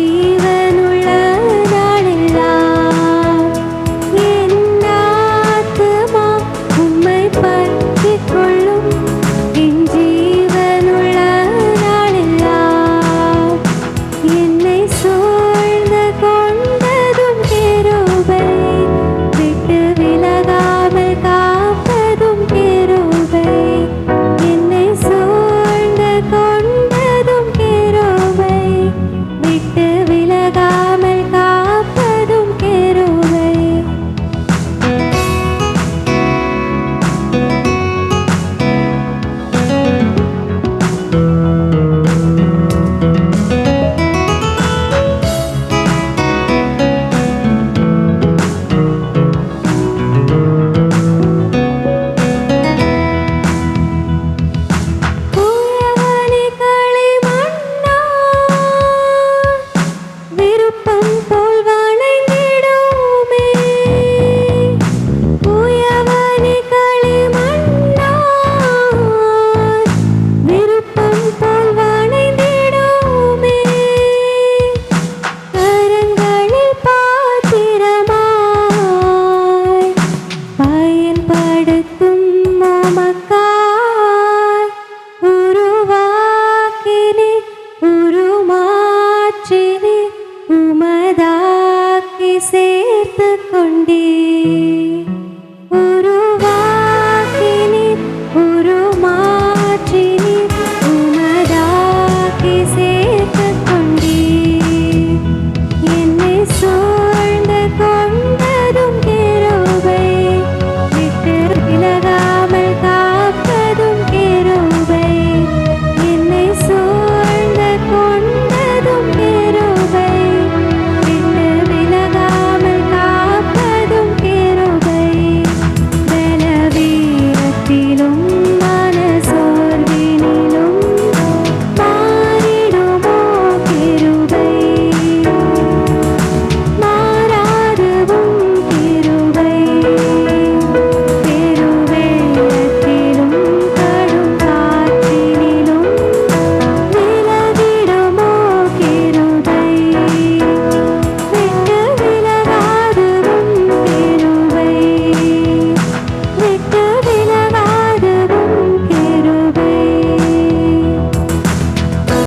see படுத்தும் நமக்காய். உருவாக்கினி உருமாற்றினி உமதாக்கி சேர்த்து கொண்டே